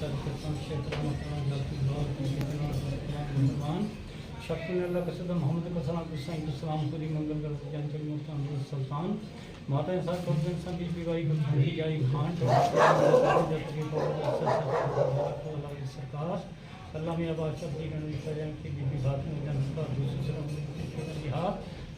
ਜਾਤੀ ਸਵਾਰ ਸਰ ਕੇ ਸੰਖੇਤ ਮਤਨਾ ਜਾਤੀ ਬਹੁਤ ਦੀ ਜਨਾ ਮੁਸਲਮਾਨ ਸ਼ਕਤੀ ਅੱਲਾਹ ਕਸਦ ਮੁਹੰਮਦ ਕੋ ਸਲਾਮ ਕੁਸਾਈ ਕੋ ਸਲਾਮ ਪੂਰੀ ਮੰਗਲ ਕਰ ਜਨ ਚਲ ਮੁਸਤਾਨ ਸੁਲਤਾਨ ਮਾਤਾ ਨੇ ਸਾਥ ਕੋਲ ਸੰਗੀ ਵਿਵਾਹੀ ਕੋ ਸੰਗੀ ਜਾਈ ਖਾਨ ਜਤ ਕੇ ਕੋਲ ਸਰਕਾਰ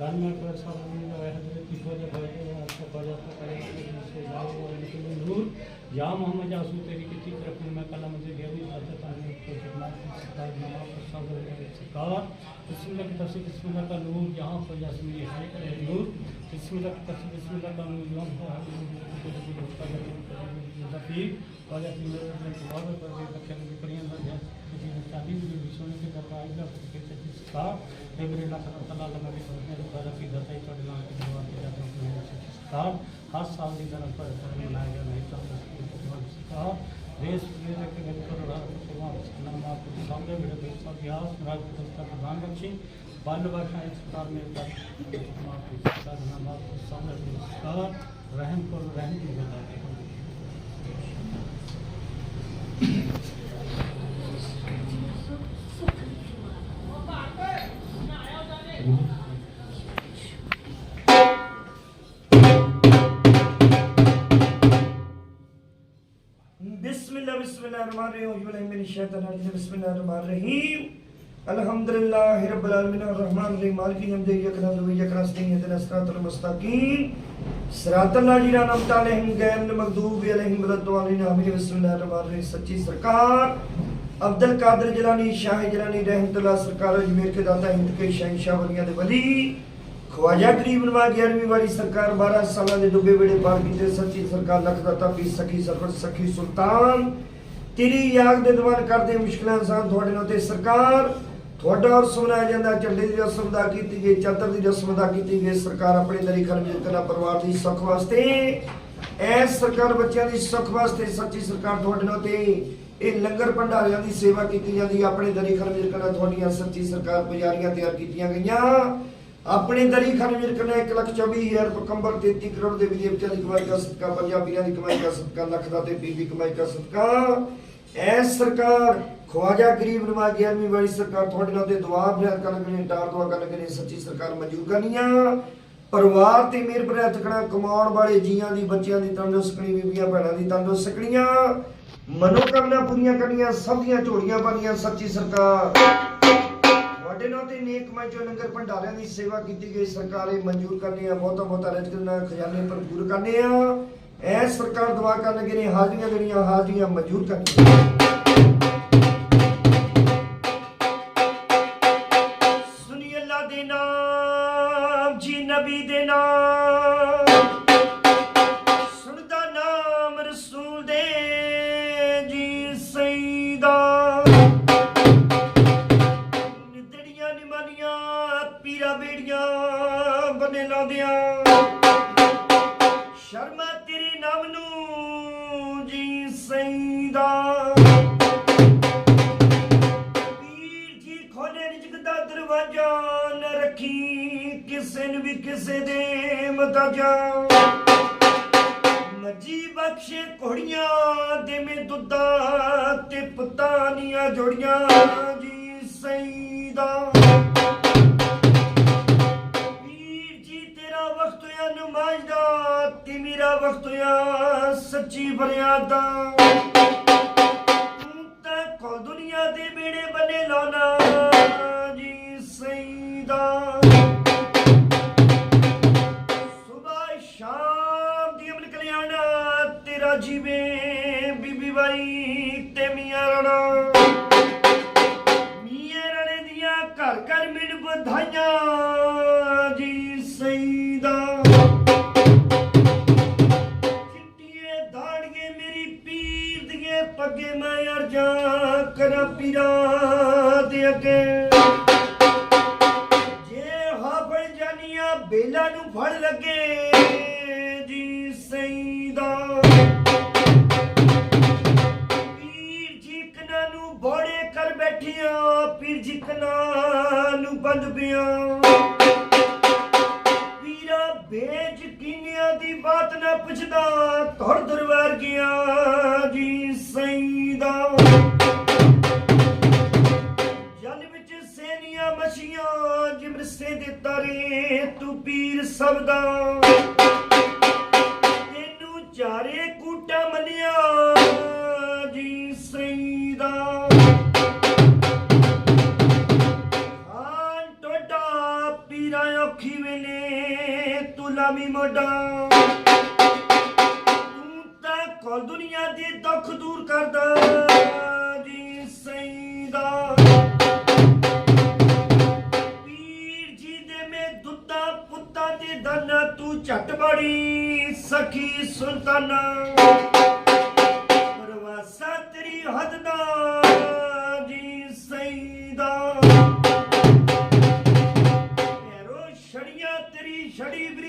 دن میں پر سب امید آئے ہیں کہ کس وجہ بھائیے ہیں آپ کا بڑھاتا اچھا کریں کہ ہم سے جاؤں اور لیکن نور یا محمد جاسو تیری کتی طرف میں میں کلام مجھے گیا بھی ساتھ تانے ہیں کہ جب میں کس سکار جانا اور سب رہے ہیں سکار بسم اللہ کی تفسیر بسم اللہ کا نور، یہاں پر جاسو یہ ہے کہ نور۔ بسم اللہ کی تفسیر بسم اللہ کا نور یوم پر ہم نے مجھے کتی طرف میں بہتا جاتا ہوں کہ ہم نے زفیر بڑھا تیمہ رہے ہیں کہ بہتا پر بہتا کریں کہ پریان بہتا ہے کہ ہم چاہیے بھی بھی سونے کے در सब सरकार बिस्मिल्लाह की तफसीर बिस्मिल्लाह का नूर यहाँ पर जसमी है करे नूर बिस्मिल्लाह की तफसीर बिस्मिल्लाह का नूर यहाँ पर रफीक और अपनी दुआ कर दे बच्चों की कड़ियाँ शादी भी विश्वने के दरबार में के सच्ची का हे मेरे अल्लाह ताला ताला लगा के सोचने को घर की दताई चढ़ ला के दुआ के जाते हैं मेरे सच्ची का हर साल की तरह पर पर मनाया गया नहीं तो उसकी का देश मेरे الرحمن الرحیم من الشیطان الرجیم بسم اللہ الرحمن الرحیم الحمدللہ رب العالمین الرحمن الرحیم مالک المستقیم۔ صراط الذین جی، انعمت علیہم غیر المغضوب علیہم ولا الضالین، آمین، بسم اللہ الرحمن الرحیم سچی سرکار۔ عبد القادر جیلانی، شاہ جیلانی، رحمت اللہ سرکار، اجمیر کے داتا، ہند کے شہنشاہ دے ولی۔ خواجہ قریب نواز والی سرکار، بارہ سالہ دے ڈبے سچی سرکار، لکھ داتا سلطان۔ ਤੇਰੀ ਯਾਦ ਦੇ ਦਵਾਨ ਕਰਦੇ ਮੁਸ਼ਕਲਾਂ ਸਾਹ ਤੁਹਾਡੇ ਨਾਲ ਤੇ ਸਰਕਾਰ ਤੁਹਾਡਾ ਔਰ ਸੁਣਾਇਆ ਜਾਂਦਾ, ਝੰਡੇ ਦੀ ਰਸਮ ਦਾ ਕੀਤੀ ਗਈ, ਚਾਦਰ ਦੀ ਰਸਮ ਦਾ ਕੀਤੀ ਗਈ, ਸਰਕਾਰ ਆਪਣੇ ਦਰੀ ਖਰਮਜੀਤ ਕਲਾ ਪਰਿਵਾਰ ਦੀ ਸੁੱਖ ਵਾਸਤੇ। ਐ ਸਰਕਾਰ ਬੱਚਿਆਂ ਦੀ ਸੁੱਖ ਵਾਸਤੇ ਸੱਚੀ ਸਰਕਾਰ ਤੁਹਾਡੇ ਨਾਲ ਤੇ ਇਹ ਲੰਗਰ ਭੰਡਾਰਿਆਂ ਦੀ ਸੇਵਾ ਕੀਤੀ ਜਾਂਦੀ, ਆਪਣੇ ਦਰੀ ਖਰਮਜੀਤ ਕਲਾ ਤੁਹਾਡੀਆਂ ਸੱਚੀ ਸਰਕਾਰ ਪੁਜਾਰੀਆਂ ਤਿਆਰ ਕੀਤੀਆਂ ਗਈਆਂ। ਆਪਣੇ ਦਰੀ ਖਰਮਜੀਤ ਕਲਾ 124000 ਪਕੰਬਰ 33 ਕਰੋੜ ਦੇ ਵਿਦੇਵਚਾ ਦੀ ਕਮਾਈ ਦਾ ਸਦਕਾ, ਪੰਜਾਬੀਆਂ ਦੀ ਕਮਾਈ ਦਾ ਸਦਕਾ, ਲੱਖ ਦਾ ਤੇ ਬੀਬੀ ਕਮਾਈ ਦਾ ਸਦਕਾ। ਐਸ ਸਰਕਾਰ, ਖਵਾਜਾ ਗਰੀਬ ਨਵਾਜ 11ਵੀਂ ਵਾਲੀ ਸਰਕਾਰ, ਤੁਹਾਡੇ ਨਾਲ ਤੇ ਦੁਆ ਫਰਿਆਦ ਕਰਨ ਲਈ ਟਾਰ ਦੁਆ ਕਰਨ ਲਈ ਸੱਚੀ ਸਰਕਾਰ ਮਨਜ਼ੂਰ ਕਰਨੀਆਂ ਪਰਿਵਾਰ ਤੇ ਮੇਰ ਬਰੇ ਤਕੜਾ ਕਮਾਉਣ ਵਾਲੇ ਜੀਆਂ ਦੀ, ਬੱਚਿਆਂ ਦੀ ਤੰਦਰੁਸਤਣੀ ਬੀਬੀਆਂ ਭੈਣਾਂ ਦੀ ਤੰਦਰੁਸਤਣੀਆਂ ਮਨੋਕਾਮਨਾ ਪੂਰੀਆਂ ਕਰਨੀਆਂ, ਸਭ ਦੀਆਂ ਝੋਲੀਆਂ ਪਾਣੀਆਂ ਸੱਚੀ ਸਰਕਾਰ। ਤੁਹਾਡੇ ਨਾਲ ਤੇ ਨੇਕ ਮੈਂ ਜੋ ਲੰਗਰ ਭੰਡਾਰਿਆਂ ਦੀ ਸੇਵਾ ਕੀਤੀ ਗਈ, ਸਰਕਾਰ ਇਹ ਮਨਜ਼ੂਰ ਕਰਨੀ ਆ ਬਹੁਤਾ ਬਹੁਤਾ ਰਜਕ ਖਜ਼ਾਨੇ ਭਰਪੂਰ ਕਰਨੇ ਆ। ਐ ਸਰਕਾਰ ਦੁਆ ਕਰਨ ਲੱਗੇ ਨੇ ਹਾਜ਼ਰੀਆਂ ਜਿਹੜੀਆਂ ਹਾਜ਼ਰੀਆਂ ਮਨਜ਼ੂਰ ਕਰਨੀਆਂ ਰਿਜਕ ਦਾ ਦਰਵਾਜ਼ਾ ਨਾ ਰੱਖੀ, ਕਿਸੇ ਨੂੰ ਵੀ ਕਿਸੇ ਦੇ ਮਤਾਜਾ ਮਜੀ ਬਖਸ਼ੇ ਘੋੜੀਆਂ ਦੇ ਮੇ ਦੁੱਧਾ ਤੇ ਪਤਾਨੀਆਂ ਜੋੜੀਆਂ, ਜੀ ਸਈਦਾ ਵੀਰ ਜੀ, ਤੇਰਾ ਵਕਤ ਹੋਇਆ ਨਮਾਜ਼ ਦਾ, ਤੇ ਮੇਰਾ ਵਕਤ ਹੋਇਆ ਸੱਚੀ ਫਰਿਆਦ ਦਾ। ਤੂੰ ਤਾਂ ਕੋ ਦੁਨੀਆ ਦੇ ਬੇੜੇ ਬਨੇ ਲਾਉਣਾ। ਸਈਦਾ ਚਿੱਟੀਏ ਦਾੜੀਏ ਮੇਰੀ ਪੀਰ ਦੀਏ ਪੱਗੇ ਮੈਂ ਅਰਜਾਂ ਕਰਾਂ ਪੀਰਾਂ ਦੇ ਅੱਗੇ। ਜੇ ਹਾਫੜ ਜਾਨੀਆਂ ਬੇਲਾ ਨੂੰ ਫੜ ਲੱਗੇ ਕਨਾ ਨੂੰ ਪੀਰਾ ਬੇਜ ਕੀਨਿਆਂ ਦੀ ਬਾਤ ਨਾ ਪੁੱਛਦਾ ਧੜ ਦਰਬਾਰ ਗਿਆ ਜੀ ਸਈਦਾ। ਜਲ ਵਿੱਚ ਸੇਨੀਆਂ ਮਛੀਆਂ, ਜਿਮਰਸੇ ਦੇ ਤਾਰੇ ਤੂੰ ਪੀਰ ਸਬਦਾ। ਤੈਨੂੰ ਚਾਰੇ ਕੂਟਾ ਮੰਨਿਆ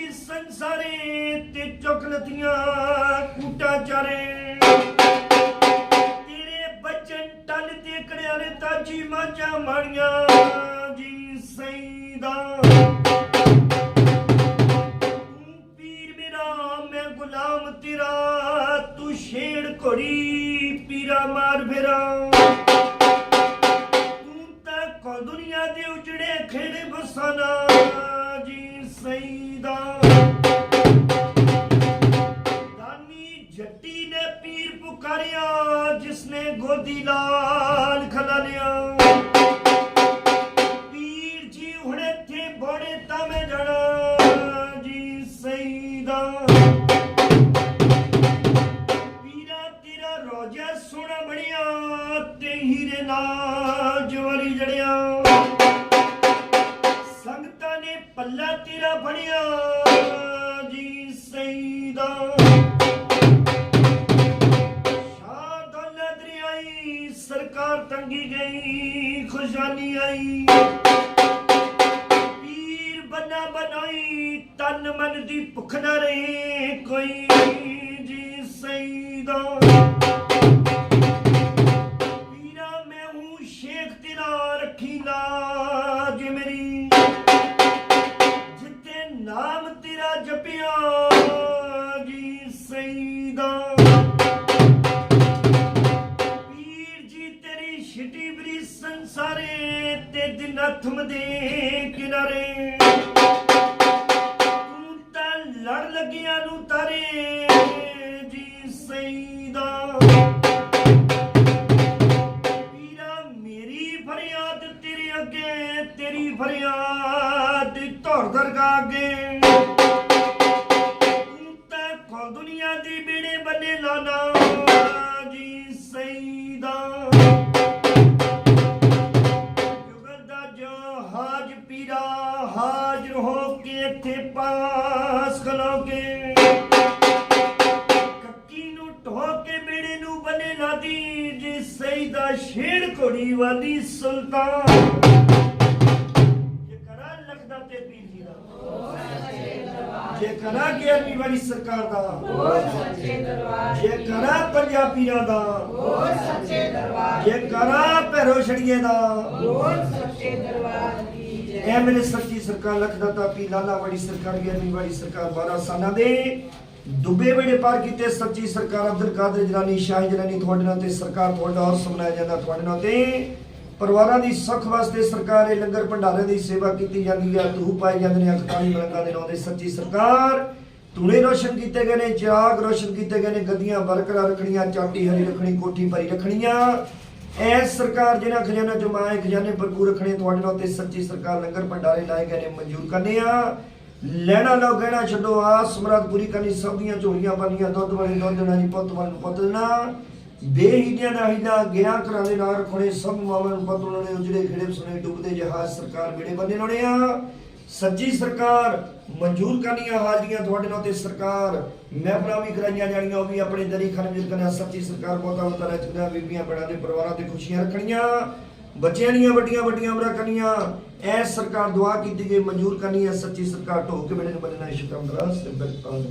ਛੜੀ ਸੰਸਾਰੇ ਤੇ ਚੁਕਲਤੀਆਂ ਕੂਟਾ ਚਾਰੇ। ਤੇਰੇ ਬਚਨ ਟਲ ਤੇ ਕੜਿਆ ਨੇ ਤਾਜੀ ਮਾਝਾ ਮਾਣੀਆਂ ਜੀ ਸਈਦਾ। ਤੂੰ ਪੀਰ ਮੇਰਾ, ਮੈਂ ਗੁਲਾਮ ਤੇਰਾ, ਤੂੰ ਛੇੜ ਘੋੜੀ, ਪੀਰਾ ਮਾਰ ਫੇਰਾ। ਤੂੰ ਦੁਨੀਆ ਦੇ ਉਜੜੇ ਖੇੜੇ ਬਸਾਨਾ, ਜੀ ਸਈਦਾ ਗੋਦੀ ਲਾਲ ਖਲਾ ਸਈਦਾ ਪੀਰ ਜੀ, ਤੇਰੀ ਛਿਟੀ ਬਰੀ ਸੰਸਾਰੇ ਤੇ ਦਿਨ ਅਥਮ ਦੇ ਕਿਨਾਰੇ। ਤੂੰ ਤਾਂ ਲੜ ਲੱਗਿਆ ਨੂੰ ਤਾਰੇ, ਜੀ ਸਈਦਾ ਪੀਰਾ ਮੇਰੀ ਫਰਿਆਦ ਤੇਰੇ ਅੱਗੇ, ਤੇਰੀ ਫਰਿਆਦ ਧੌਰ ਦਰਗਾ ਅੱਗੇ। ਨੂੰ ਬਨੇ ਲਾਦੀ ਜੀ ਸਈਦਾ ਛੇੜ ਸੁਲਤਾਨ। ਜੇ ਕਰਾ ਲਖਦਾ ਤੇ ਪੀਰ ਜੀ ਦਾ। ਜੇ ਕਰਾ ਗਿਆਨੀ ਵਾਲੀ ਸਰਕਾਰ ਦਾ। ਜੇ ਕਰਾ ਪੰਜਾਬੀਆਂ ਦਾ। ਜੇ ਕਰਾ ਭੈਰੋ ਛੜੀਏ ਦਾ। ਐ ਮੇਰੇ ਸੱਚੀ ਸਰਕਾਰ ਲਖਦਾ ਤਾਂ ਪੀ ਲਾਲਾ ਵਾਲੀ ਸਰਕਾਰ ਗਿਆਨੀ ਵਾਲੀ ਸਰਕਾਰ 12 ਸਾਲਾਂ ਦੇ। ਦੁਬੇ ਵੇੜੇ ਪਾਰ ਕੀਤੇ ਸੱਚੀ ਸਰਕਾਰ ਅਬਦੁਲ ਕਾਦਰ ਜਲਾਨੀ ਸ਼ਾਹ ਜਲਾਨੀ ਤੁਹਾਡੇ ਨਾਲ ਤੇ ਸਰਕਾਰ ਤੁਹਾਡਾ ਔਰ ਸੁਣਾਇਆ ਜਾਂਦਾ ਤੁਹਾਡੇ ਨਾਲ ਤੇ। ਪਰਿਵਾਰਾਂ ਦੀ ਸੁੱਖ ਵਾਸਤੇ ਸਰਕਾਰ ਇਹ ਲੰਗਰ ਭੰਡਾਰੇ ਦੀ ਸੇਵਾ ਕੀਤੀ ਜਾਂਦੀ ਹੈ ਧੂਪ ਪਾਈ ਜਾਂਦੇ ਨੇ ਅਖਤਾਨੀ ਮਲੰਗਾ ਦੇ ਨਾਂ ਦੇ ਸੱਚੀ ਸਰਕਾਰ, ਧੂਣੇ ਰੋਸ਼ਨ ਕੀਤੇ ਗਏ ਨੇ, ਚਿਰਾਗ ਰੋਸ਼ਨ ਕੀਤੇ ਗਏ ਨੇ। ਗੱਦੀਆਂ ਬਰਕਰਾਰ ਰੱਖਣੀਆਂ ਚਾਟੀ ਹਰੀ ਰੱਖਣੀ, ਕੋਠੀ ਭਰੀ ਰੱਖਣੀਆਂ। ਐਸ ਸਰਕਾਰ ਜਿਹਨਾਂ ਖਜ਼ਾਨਾ ਜਮਾਏ ਖਜ਼ਾਨੇ ਭਰਪੂਰ ਰੱਖਣੇ, ਤੁਹਾਡੇ ਨਾਲ ਤੇ ਸੱਚੀ ਸਰਕਾਰ ਲੰਗਰ ਭੰਡਾਰੇ ਲਾਏ ਗਏ ਨੇ, ਮਨਜ਼ੂਰ ਕਰਨੇ ਆ। ਲੈਣਾ ਲੋ ਗਹਿਣਾ ਛੱਡੋ, ਆਸ ਮੁਰਾਦ ਪੂਰੀ ਕਰਨੀ, ਸਭ ਦੀਆਂ ਝੋਲੀਆਂ ਪਾਲੀਆਂ, ਦੁੱਧ ਵਾਲੀ ਦੁੱਧ ਦੇਣਾ ਜੀ, ਪੁੱਤ ਵਾਲ ਪੁੱਤ ਦੇਣਾ। ਬੇਹੀਆਂ ਦਾ ਹੀਲਾ ਗਿਆ ਕਰਾਂ ਦੇ ਨਾਲ ਰਖਣੇ, ਸਭ ਮਾਵਾਂ ਨੂੰ ਪੁੱਤ ਉਹਨਾਂ ਨੇ ਉਜੜੇ ਖੇੜੇ ਸੁਣੇ, ਡੁੱਬਦੇ ਜਹਾਜ਼ ਸਰਕਾਰ ਵੇੜੇ ਬੰਨੇ ਲਾਉਣੇ ਆ। ਸੱਚੀ ਸਰਕਾਰ, ਮਨਜ਼ੂਰ ਕਰਨੀਆਂ ਹਾਜ਼ਰੀਆਂ ਤੁਹਾਡੇ ਨਾਲ ਤੇ ਸਰਕਾਰ, ਮਹਿਫਲਾਂ ਵੀ ਕਰਾਈਆਂ ਜਾਣੀਆਂ, ਉਹ ਵੀ ਆਪਣੇ ਦਰੀ ਖਰਮਿਲ ਕਰਨਾ। ਸੱਚੀ ਸਰਕਾਰ ਬਹੁਤਾ ਰਹਿ ਰਚਨਾ ਬੀਬੀਆਂ ਬੜਾ ਦੇ ਪਰਿਵਾਰਾਂ ਤੇ ਖੁਸ਼ੀਆਂ ਰੱਖਣੀਆਂ। ਬੱਚਿਆਂ ਦੀਆਂ ਵੱਡੀਆਂ ਵੱਡੀਆਂ ਉਮਰਾਂ ਕਰਨੀਆਂ, ਐ ਸਰਕਾਰ ਦੁਆ ਕੀਤੀ ਗਈ ਮਨਜ਼ੂਰ ਕਰਨੀ ਹੈ, ਸੱਚੀ ਸਰਕਾਰ ਢੋ ਕੇ ਬੜੇ ਨੇ ਬਣੇ ਨਾ ਦਰਾਸ ਤੇ ਬਿਲਕੁਲ